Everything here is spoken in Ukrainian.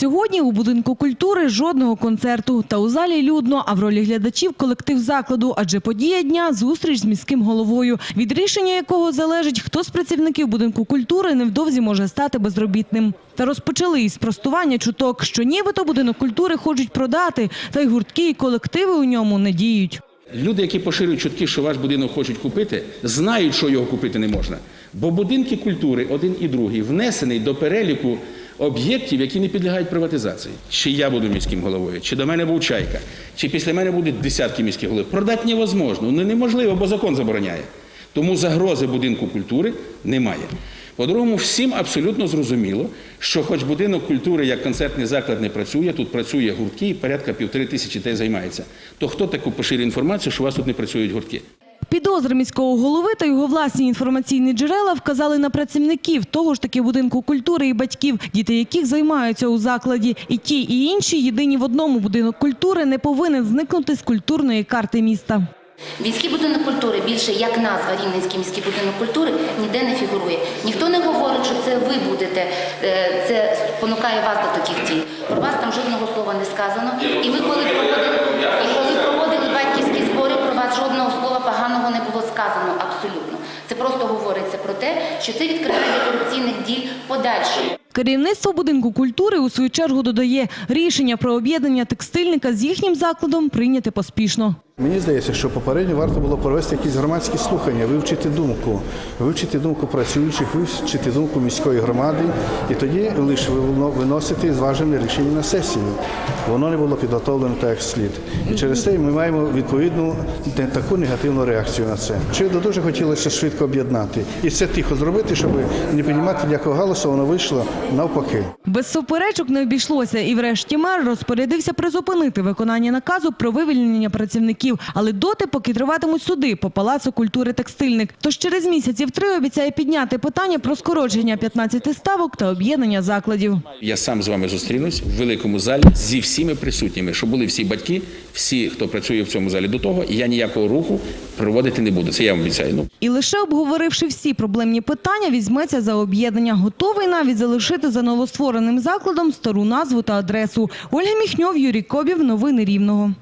Сьогодні у будинку культури жодного концерту. Та у залі людно, а в ролі глядачів колектив закладу. Адже подія дня – зустріч з міським головою, від рішення якого залежить, хто з працівників будинку культури невдовзі може стати безробітним. Та розпочали із спростування чуток, що нібито будинок культури хочуть продати, та й гуртки і колективи у ньому не діють. Люди, які поширюють чутки, що ваш будинок хочуть купити, знають, що його купити не можна. Бо будинки культури, один і другий, внесений до переліку об'єктів, які не підлягають приватизації. Чи я буду міським головою, чи до мене був чайка, чи після мене будуть десятки міських голів. Продати невозможно, ну неможливо, бо закон забороняє. Тому загрози будинку культури немає. По-другому, всім абсолютно зрозуміло, що хоч будинок культури як концертний заклад не працює, тут працює гуртки і порядка півтори тисячі дітей займається. То хто таку поширює інформацію, що у вас тут не працюють гуртки? Підозри міського голови та його власні інформаційні джерела вказали на працівників того ж таки будинку культури і батьків, діти яких займаються у закладі. І ті, і інші єдині в одному будинок культури не повинен зникнути з культурної карти міста. Міський будинок культури більше як назва Рівненський міський будинок культури ніде не фігурує. Ніхто не говорить, що це ви будете, е, це спонукає вас до таких дій. Про вас там жодного слова не сказано. І ми коли проводили, і коли проводили батьківські збори, про вас жодного слова поганого не було сказано абсолютно. Це просто говориться про те, що це відкривання корупційних дій подальшому. Керівництво будинку культури у свою чергу додає, рішення про об'єднання текстильника з їхнім закладом прийняти поспішно. Мені здається, що попередньо варто було провести якісь громадські слухання, вивчити думку, вивчити думку працюючих, вивчити думку міської громади, і тоді лише виносити зважене рішення на сесію. Воно не було підготовлено так, як слід. І через це ми маємо відповідну не таку негативну реакцію на це. Очевидно, дуже хотілося швидко об'єднати і це тихо зробити, щоб не піднімати ніякого галасу, воно вийшло навпаки. Без суперечок не обійшлося, і врешті мер розпорядився призупинити виконання наказу про вивільнення працівників, але доти, поки триватимуть суди по Палацу культури текстильник. Тож через місяців три обіцяє підняти питання про скорочення 15 ставок та об'єднання закладів. Я сам з вами зустрінусь в великому залі зі всіми присутніми, щоб були всі батьки, всі, хто працює в цьому залі до того, і я ніякого руху проводити не буду. Це я вам обіцяю. Ну І лише обговоривши всі проблемні питання, візьметься за об'єднання. Готовий навіть залишити за новоствореним закладом стару назву та адресу. Ольга Міхньов, Юрій Кобів. Новини Рівного.